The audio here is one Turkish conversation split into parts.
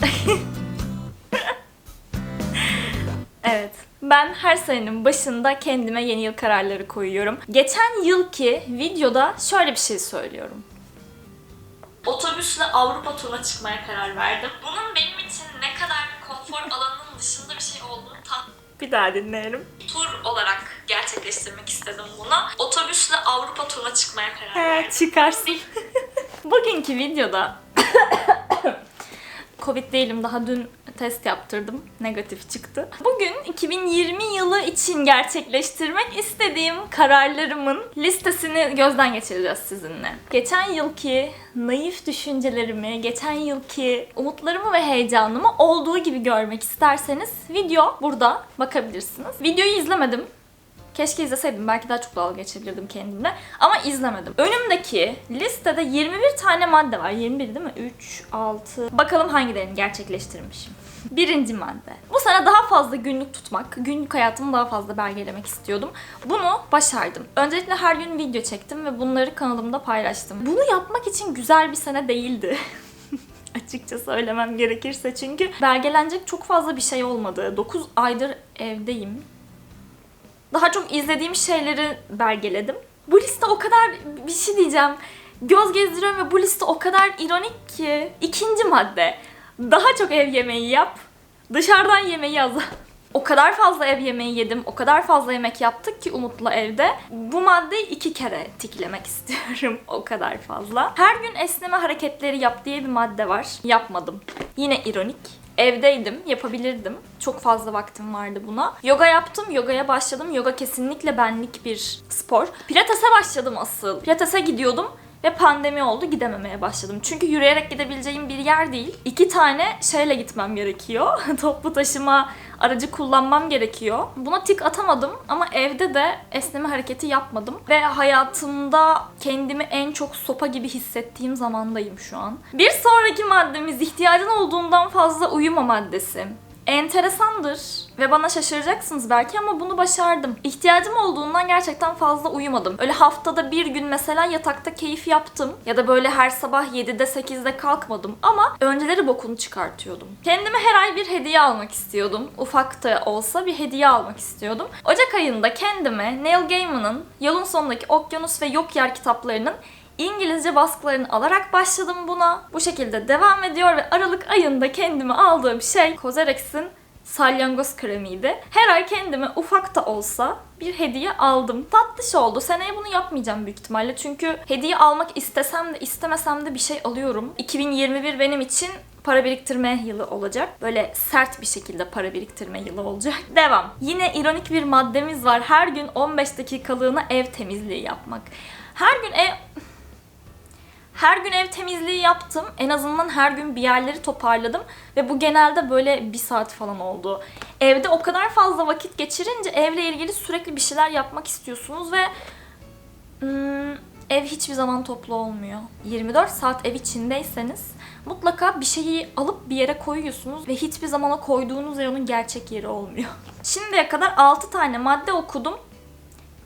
Evet. Ben her senenin başında kendime yeni yıl kararları koyuyorum. Geçen yılki videoda şöyle bir şey söylüyorum. Otobüsle Avrupa turuna çıkmaya karar verdim. Bunun benim için ne kadar konfor alanının dışında bir şey olduğunu tam bir daha dinleyelim. Tur olarak gerçekleştirmek istedim bunu. Otobüsle Avrupa turuna çıkmaya karar verdim. çıkarsın. Bugünkü videoda Covid değilim daha dün test yaptırdım. Negatif çıktı. Bugün 2020 yılı için gerçekleştirmek istediğim kararlarımın listesini gözden geçireceğiz sizinle. Geçen yılki naif düşüncelerimi, geçen yılki umutlarımı ve heyecanımı olduğu gibi görmek isterseniz video burada bakabilirsiniz. Videoyu izlemedim. Keşke izleseydim. Belki daha çok dalga geçebilirdim kendimle. Ama izlemedim. Önümdeki listede 21 tane madde var. 21 değil mi? 3, 6. Bakalım hangilerini gerçekleştirmişim. Birinci madde. Bu sene daha fazla günlük tutmak, günlük hayatımı daha fazla belgelemek istiyordum. Bunu başardım. Öncelikle her gün video çektim ve bunları kanalımda paylaştım. Bunu yapmak için güzel bir sene değildi. Açıkça söylemem gerekirse çünkü belgelenecek çok fazla bir şey olmadı. 9 aydır evdeyim daha çok izlediğim şeyleri belgeledim. Bu liste o kadar bir şey diyeceğim. Göz gezdiriyorum ve bu liste o kadar ironik ki. İkinci madde. Daha çok ev yemeği yap. Dışarıdan yemeği azalt. O kadar fazla ev yemeği yedim, o kadar fazla yemek yaptık ki Umut'la evde. Bu maddeyi iki kere tiklemek istiyorum. o kadar fazla. Her gün esneme hareketleri yap diye bir madde var. Yapmadım. Yine ironik. Evdeydim, yapabilirdim. Çok fazla vaktim vardı buna. Yoga yaptım, yogaya başladım. Yoga kesinlikle benlik bir spor. Pilates'e başladım asıl. Pilates'e gidiyordum ve pandemi oldu gidememeye başladım. Çünkü yürüyerek gidebileceğim bir yer değil. İki tane şeyle gitmem gerekiyor. Toplu taşıma aracı kullanmam gerekiyor. Buna tik atamadım ama evde de esneme hareketi yapmadım. Ve hayatımda kendimi en çok sopa gibi hissettiğim zamandayım şu an. Bir sonraki maddemiz ihtiyacın olduğundan fazla uyuma maddesi. Enteresandır ve bana şaşıracaksınız belki ama bunu başardım. İhtiyacım olduğundan gerçekten fazla uyumadım. Öyle haftada bir gün mesela yatakta keyif yaptım ya da böyle her sabah 7'de 8'de kalkmadım ama önceleri bokunu çıkartıyordum. Kendime her ay bir hediye almak istiyordum. Ufak da olsa bir hediye almak istiyordum. Ocak ayında kendime Neil Gaiman'ın Yolun Sonundaki Okyanus ve Yok Yer kitaplarının İngilizce baskılarını alarak başladım buna. Bu şekilde devam ediyor ve Aralık ayında kendime aldığım şey Cosrx'in salyangoz kremiydi. Her ay kendime ufak da olsa bir hediye aldım. Tatlış oldu. Seneye bunu yapmayacağım büyük ihtimalle. Çünkü hediye almak istesem de istemesem de bir şey alıyorum. 2021 benim için para biriktirme yılı olacak. Böyle sert bir şekilde para biriktirme yılı olacak. Devam. Yine ironik bir maddemiz var. Her gün 15 dakikalığına ev temizliği yapmak. Her gün ev her gün ev temizliği yaptım. En azından her gün bir yerleri toparladım. Ve bu genelde böyle bir saat falan oldu. Evde o kadar fazla vakit geçirince evle ilgili sürekli bir şeyler yapmak istiyorsunuz ve hmm, ev hiçbir zaman toplu olmuyor. 24 saat ev içindeyseniz mutlaka bir şeyi alıp bir yere koyuyorsunuz ve hiçbir zaman o koyduğunuz yer onun gerçek yeri olmuyor. Şimdiye kadar 6 tane madde okudum.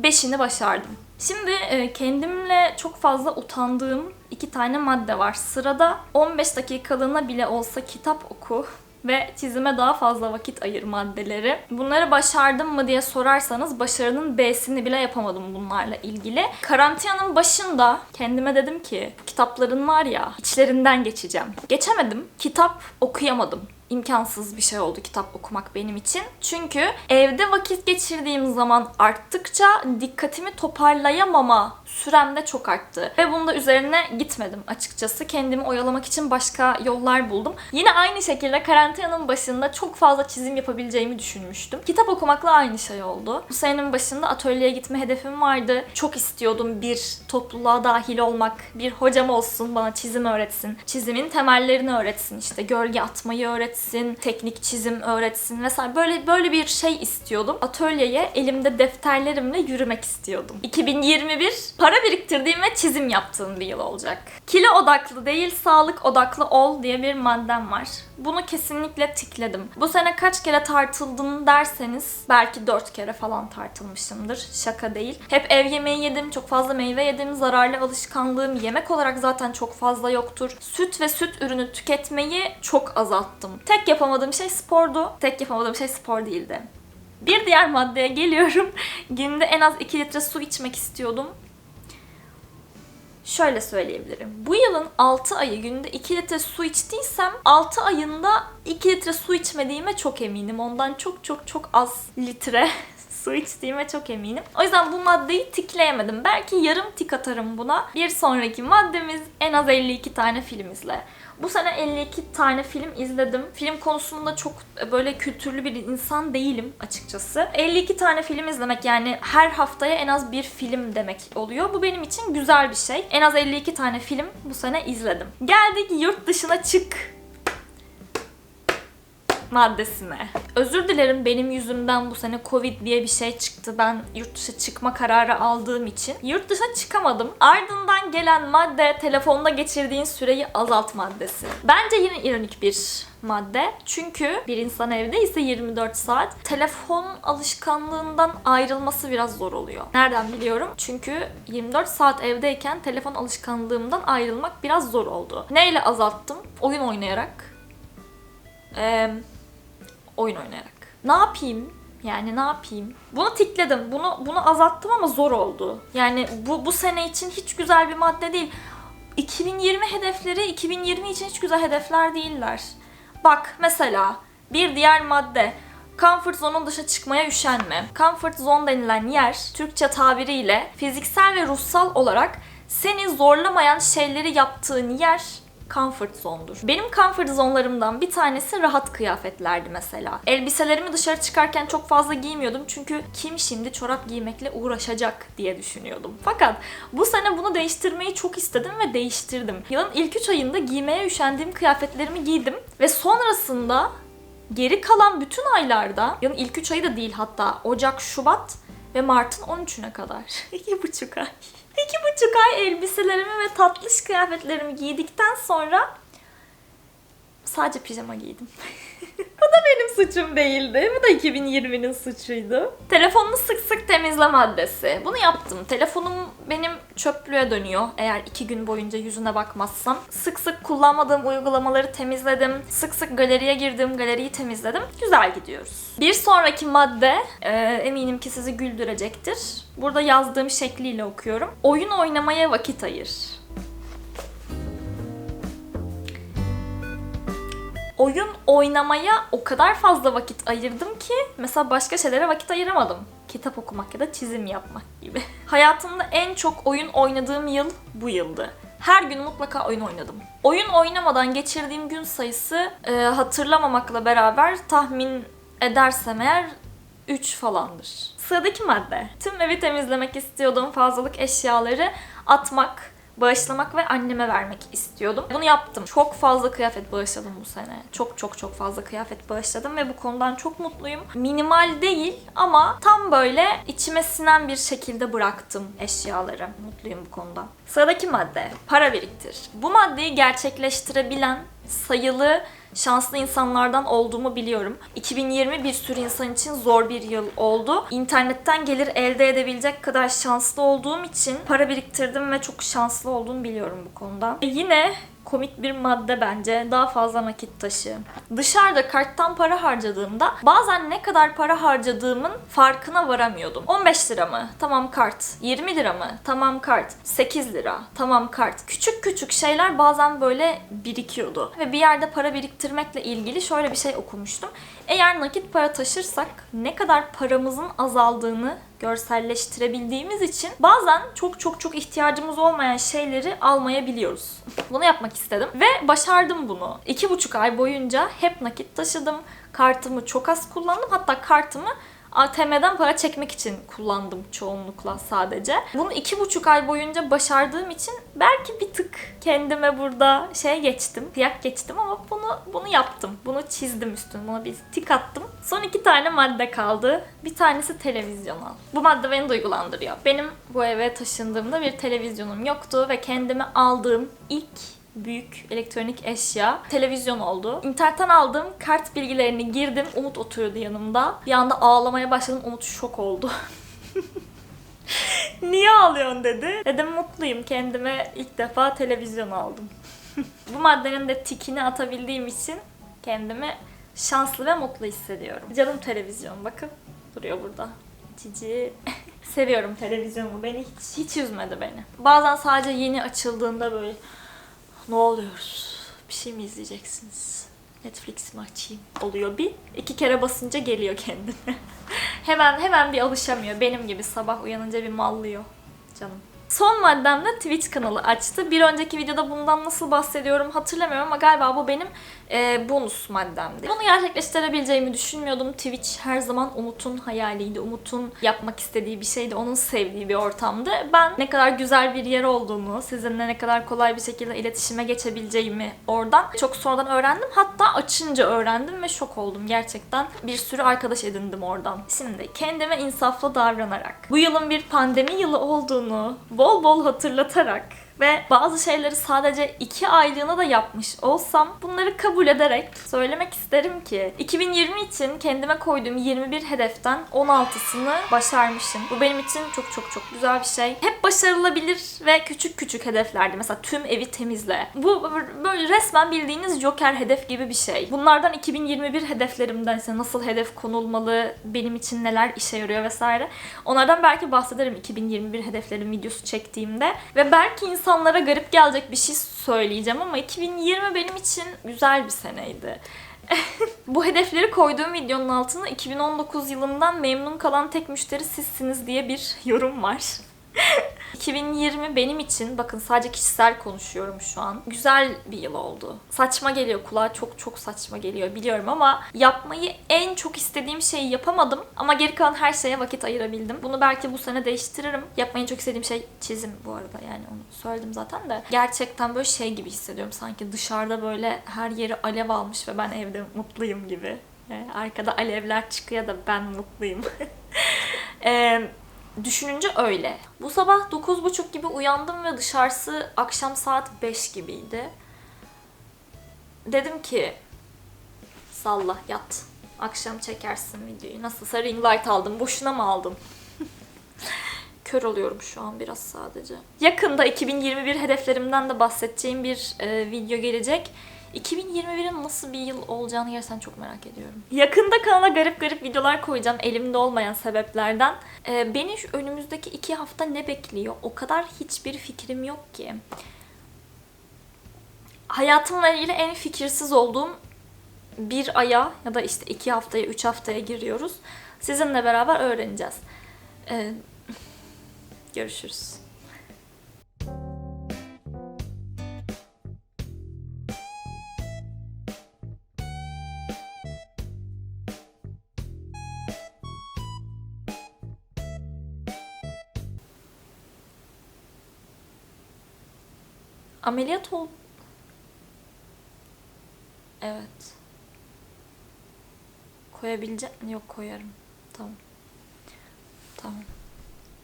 5'ini başardım. Şimdi e, kendimle çok fazla utandığım iki tane madde var. Sırada 15 dakikalığına bile olsa kitap oku ve çizime daha fazla vakit ayır maddeleri. Bunları başardım mı diye sorarsanız başarının B'sini bile yapamadım bunlarla ilgili. Karantinanın başında kendime dedim ki kitapların var ya içlerinden geçeceğim. Geçemedim. Kitap okuyamadım imkansız bir şey oldu kitap okumak benim için. Çünkü evde vakit geçirdiğim zaman arttıkça dikkatimi toparlayamama sürem de çok arttı. Ve bunda üzerine gitmedim açıkçası. Kendimi oyalamak için başka yollar buldum. Yine aynı şekilde karantinanın başında çok fazla çizim yapabileceğimi düşünmüştüm. Kitap okumakla aynı şey oldu. Bu senenin başında atölyeye gitme hedefim vardı. Çok istiyordum bir topluluğa dahil olmak, bir hocam olsun bana çizim öğretsin. Çizimin temellerini öğretsin işte. Gölge atmayı öğretsin öğretsin, teknik çizim öğretsin vesaire. Böyle böyle bir şey istiyordum. Atölyeye elimde defterlerimle yürümek istiyordum. 2021 para biriktirdiğim ve çizim yaptığım bir yıl olacak. Kilo odaklı değil, sağlık odaklı ol diye bir maddem var. Bunu kesinlikle tikledim. Bu sene kaç kere tartıldın derseniz belki 4 kere falan tartılmışımdır. Şaka değil. Hep ev yemeği yedim, çok fazla meyve yedim, zararlı alışkanlığım yemek olarak zaten çok fazla yoktur. Süt ve süt ürünü tüketmeyi çok azalttım. Tek yapamadığım şey spordu. Tek yapamadığım şey spor değildi. Bir diğer maddeye geliyorum. Günde en az 2 litre su içmek istiyordum. Şöyle söyleyebilirim. Bu yılın 6 ayı günde 2 litre su içtiysem 6 ayında 2 litre su içmediğime çok eminim. Ondan çok çok çok az litre su içtiğime çok eminim. O yüzden bu maddeyi tikleyemedim. Belki yarım tik atarım buna. Bir sonraki maddemiz en az 52 tane film izle. Bu sene 52 tane film izledim. Film konusunda çok böyle kültürlü bir insan değilim açıkçası. 52 tane film izlemek yani her haftaya en az bir film demek oluyor. Bu benim için güzel bir şey. En az 52 tane film bu sene izledim. Geldik yurt dışına çık maddesine. Özür dilerim benim yüzümden bu sene Covid diye bir şey çıktı. Ben yurt dışı çıkma kararı aldığım için. Yurt dışına çıkamadım. Ardından gelen madde telefonda geçirdiğin süreyi azalt maddesi. Bence yine ironik bir madde. Çünkü bir insan evdeyse 24 saat telefon alışkanlığından ayrılması biraz zor oluyor. Nereden biliyorum? Çünkü 24 saat evdeyken telefon alışkanlığımdan ayrılmak biraz zor oldu. Neyle azalttım? Oyun oynayarak. Eee oyun oynayarak. Ne yapayım? Yani ne yapayım? Bunu tikledim. Bunu bunu azalttım ama zor oldu. Yani bu bu sene için hiç güzel bir madde değil. 2020 hedefleri 2020 için hiç güzel hedefler değiller. Bak mesela bir diğer madde Comfort zone'un dışa çıkmaya üşenme. Comfort zone denilen yer Türkçe tabiriyle fiziksel ve ruhsal olarak seni zorlamayan şeyleri yaptığın yer comfort zone'dur. Benim comfort zone'larımdan bir tanesi rahat kıyafetlerdi mesela. Elbiselerimi dışarı çıkarken çok fazla giymiyordum çünkü kim şimdi çorap giymekle uğraşacak diye düşünüyordum. Fakat bu sene bunu değiştirmeyi çok istedim ve değiştirdim. Yılın ilk 3 ayında giymeye üşendiğim kıyafetlerimi giydim ve sonrasında geri kalan bütün aylarda, yılın ilk 3 ayı da değil hatta Ocak, Şubat ve Mart'ın 13'üne kadar. 2,5 ay. İki buçuk ay elbiselerimi ve tatlış kıyafetlerimi giydikten sonra sadece pijama giydim. Bu da benim suçum değildi. Bu da 2020'nin suçuydu. Telefonunu sık sık temizle maddesi. Bunu yaptım. Telefonum benim çöplüğe dönüyor. Eğer iki gün boyunca yüzüne bakmazsam. Sık sık kullanmadığım uygulamaları temizledim. Sık sık galeriye girdim. Galeriyi temizledim. Güzel gidiyoruz. Bir sonraki madde e, eminim ki sizi güldürecektir. Burada yazdığım şekliyle okuyorum. Oyun oynamaya vakit ayır. Oyun oynamaya o kadar fazla vakit ayırdım ki mesela başka şeylere vakit ayıramadım. Kitap okumak ya da çizim yapmak gibi. Hayatımda en çok oyun oynadığım yıl bu yıldı. Her gün mutlaka oyun oynadım. Oyun oynamadan geçirdiğim gün sayısı e, hatırlamamakla beraber tahmin edersem eğer 3 falandır. Sıradaki madde. Tüm evi temizlemek istiyordum. Fazlalık eşyaları atmak, bağışlamak ve anneme vermek istiyordum. Bunu yaptım. Çok fazla kıyafet bağışladım bu sene. Çok çok çok fazla kıyafet bağışladım ve bu konudan çok mutluyum. Minimal değil ama tam böyle içime sinen bir şekilde bıraktım eşyaları. Mutluyum bu konuda. Sıradaki madde. Para biriktir. Bu maddeyi gerçekleştirebilen sayılı şanslı insanlardan olduğumu biliyorum. 2020 bir sürü insan için zor bir yıl oldu. İnternetten gelir elde edebilecek kadar şanslı olduğum için para biriktirdim ve çok şanslı olduğumu biliyorum bu konuda. E yine komik bir madde bence. Daha fazla nakit taşı. Dışarıda karttan para harcadığımda bazen ne kadar para harcadığımın farkına varamıyordum. 15 lira mı? Tamam kart. 20 lira mı? Tamam kart. 8 lira. Tamam kart. Küçük küçük şeyler bazen böyle birikiyordu. Ve bir yerde para biriktirmekle ilgili şöyle bir şey okumuştum. Eğer nakit para taşırsak ne kadar paramızın azaldığını görselleştirebildiğimiz için bazen çok çok çok ihtiyacımız olmayan şeyleri almayabiliyoruz. Bunu yapmak istedim ve başardım bunu. İki buçuk ay boyunca hep nakit taşıdım. Kartımı çok az kullandım. Hatta kartımı ATM'den para çekmek için kullandım çoğunlukla sadece. Bunu iki buçuk ay boyunca başardığım için belki bir tık kendime burada şey geçtim, kıyak geçtim ama bunu bunu yaptım. Bunu çizdim üstüne, buna bir tik attım. Son iki tane madde kaldı. Bir tanesi televizyon al. Bu madde beni duygulandırıyor. Benim bu eve taşındığımda bir televizyonum yoktu ve kendime aldığım ilk büyük elektronik eşya televizyon oldu. İnternetten aldığım kart bilgilerini girdim. Umut oturuyordu yanımda. Bir anda ağlamaya başladım. Umut şok oldu. Niye ağlıyorsun dedi. Dedim mutluyum. Kendime ilk defa televizyon aldım. Bu maddenin de tikini atabildiğim için kendimi şanslı ve mutlu hissediyorum. Canım televizyon bakın duruyor burada. Cici. Seviyorum televizyonumu. Beni hiç, hiç üzmedi beni. Bazen sadece yeni açıldığında böyle ne oluyoruz? Bir şey mi izleyeceksiniz? Netflix mi açayım? Oluyor bir. iki kere basınca geliyor kendine. hemen hemen bir alışamıyor. Benim gibi sabah uyanınca bir mallıyor canım. Son maddem de Twitch kanalı açtı. Bir önceki videoda bundan nasıl bahsediyorum hatırlamıyorum ama galiba bu benim e, bonus maddemdi. Bunu gerçekleştirebileceğimi düşünmüyordum. Twitch her zaman Umut'un hayaliydi. Umut'un yapmak istediği bir şeydi. Onun sevdiği bir ortamdı. Ben ne kadar güzel bir yer olduğunu, sizinle ne kadar kolay bir şekilde iletişime geçebileceğimi oradan çok sonradan öğrendim. Hatta açınca öğrendim ve şok oldum gerçekten. Bir sürü arkadaş edindim oradan. Şimdi kendime insaflı davranarak, bu yılın bir pandemi yılı olduğunu bol bol hatırlatarak ve bazı şeyleri sadece iki aylığına da yapmış olsam bunları kabul ederek söylemek isterim ki 2020 için kendime koyduğum 21 hedeften 16'sını başarmışım. Bu benim için çok çok çok güzel bir şey. Hep başarılabilir ve küçük küçük hedeflerdi. Mesela tüm evi temizle. Bu böyle resmen bildiğiniz Joker hedef gibi bir şey. Bunlardan 2021 hedeflerimden ise nasıl hedef konulmalı, benim için neler işe yarıyor vesaire. Onlardan belki bahsederim 2021 hedeflerim videosu çektiğimde. Ve belki insanlara garip gelecek bir şey söyleyeceğim ama 2020 benim için güzel bir seneydi. Bu hedefleri koyduğum videonun altına 2019 yılından memnun kalan tek müşteri sizsiniz diye bir yorum var. 2020 benim için bakın sadece kişisel konuşuyorum şu an. Güzel bir yıl oldu. Saçma geliyor kulağa çok çok saçma geliyor biliyorum ama yapmayı en çok istediğim şeyi yapamadım ama geri kalan her şeye vakit ayırabildim. Bunu belki bu sene değiştiririm. Yapmayı çok istediğim şey çizim bu arada yani onu söyledim zaten de. Gerçekten böyle şey gibi hissediyorum sanki dışarıda böyle her yeri alev almış ve ben evde mutluyum gibi. Yani arkada alevler çıkıyor da ben mutluyum. Eee Düşününce öyle. Bu sabah 9.30 gibi uyandım ve dışarısı akşam saat 5 gibiydi. Dedim ki salla yat. Akşam çekersin videoyu. Nasılsa ring light aldım. Boşuna mı aldım? Kör oluyorum şu an biraz sadece. Yakında 2021 hedeflerimden de bahsedeceğim bir e, video gelecek. 2021'in nasıl bir yıl olacağını gerçekten çok merak ediyorum. Yakında kanala garip garip videolar koyacağım elimde olmayan sebeplerden. Ee, beni şu önümüzdeki iki hafta ne bekliyor? O kadar hiçbir fikrim yok ki. Hayatımla ilgili en fikirsiz olduğum bir aya ya da işte iki haftaya, üç haftaya giriyoruz. Sizinle beraber öğreneceğiz. Ee, görüşürüz. Ameliyat ol... Evet. Koyabilecek Yok koyarım. Tamam. Tamam.